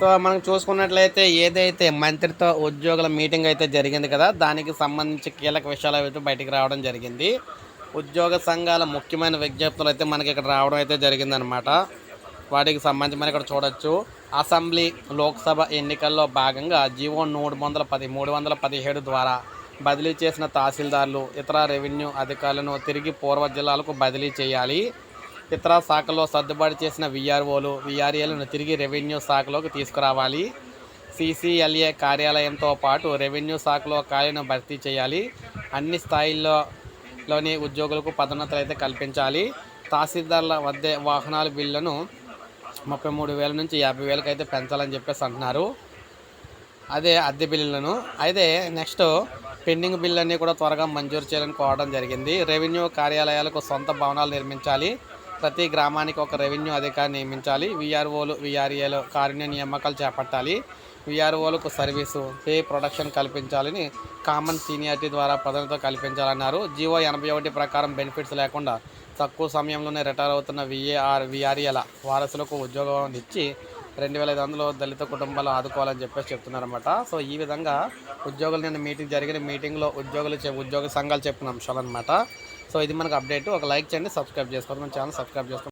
So మనం చూసుకున్నట్లయితే ఏదైతే మంత్రితో ఉద్యోగుల మీటింగ్ అయితే జరిగింది కదా దానికి సంబంధించి కీలక విషయాలు అయితే బయటికి రావడం జరిగింది. ఉద్యోగ సంఘాల ముఖ్యమైన విజ్ఞప్తులు అయితే మనకి ఇక్కడ రావడం అయితే జరిగిందనమాట వాటికి సంబంధించి మనం ఇక్కడ చూడొచ్చు. అసెంబ్లీ లోక్సభ ఎన్నికల్లో భాగంగా జీవో మూడు వందల పది మూడు వందల పదిహేడు ద్వారా బదిలీ చేసిన తహసీల్దార్లు ఇతర రెవెన్యూ అధికారులను తిరిగి పూర్వ జిల్లాలకు బదిలీ చేయాలి. ఇతర శాఖలో సర్దుబాటు చేసిన విఆర్ఓలు విఆర్ఏలను తిరిగి రెవెన్యూ శాఖలోకి తీసుకురావాలి. సిసిఎల్ఏ కార్యాలయంతో పాటు రెవెన్యూ శాఖలో ఖాళీను భర్తీ చేయాలి. అన్ని స్థాయిల్లో లోని ఉద్యోగులకు పదోన్నతులు అయితే కల్పించాలి. తహసీల్దార్ల వద్ద వాహనాల బిల్లును ముప్పై మూడు వేల నుంచి యాభై వేలకు అయితే పెంచాలని చెప్పేసి అంటున్నారు. అదే అద్దె బిల్లులను. అయితే నెక్స్ట్ పెండింగ్ బిల్లు అన్నీ కూడా త్వరగా మంజూరు చేయాలని కోవడం జరిగింది. రెవెన్యూ కార్యాలయాలకు సొంత భవనాలు నిర్మించాలి. ప్రతి గ్రామానికి ఒక రెవెన్యూ అధికారి నియమించాలి. విఆర్ఓలు విఆర్ఏలు కారుణ్య నియామకాలు చేపట్టాలి. విఆర్ఓలకు సర్వీసు పే ప్రొడక్షన్ కల్పించాలని కామన్ సీనియారిటీ ద్వారా ప్రజలతో కల్పించాలన్నారు. జీవో ఎనభై ఒకటి ప్రకారం బెనిఫిట్స్ లేకుండా తక్కువ సమయంలోనే రిటైర్ అవుతున్న విఏఆర్ విఆర్ఏల వారసులకు ఉద్యోగం ఇచ్చి రెండు వేల ఐదు వందలు దళిత కుటుంబాలు ఆదుకోవాలని చెప్పేసి చెప్తున్నారనమాట సో ఈ విధంగా ఉద్యోగులు నిన్న మీటింగ్ జరిగిన మీటింగ్లో ఉద్యోగులు ఉద్యోగ సంఘాలు చెప్పిన అంశాలు అనమాట సో ఇది మనకు అప్డేట్. ఒక లైక్ చేయండి సబ్స్క్రైబ్ చేసుకోండి. మన ఛానల్ సబ్స్క్రైబ్ చేసుకోండి.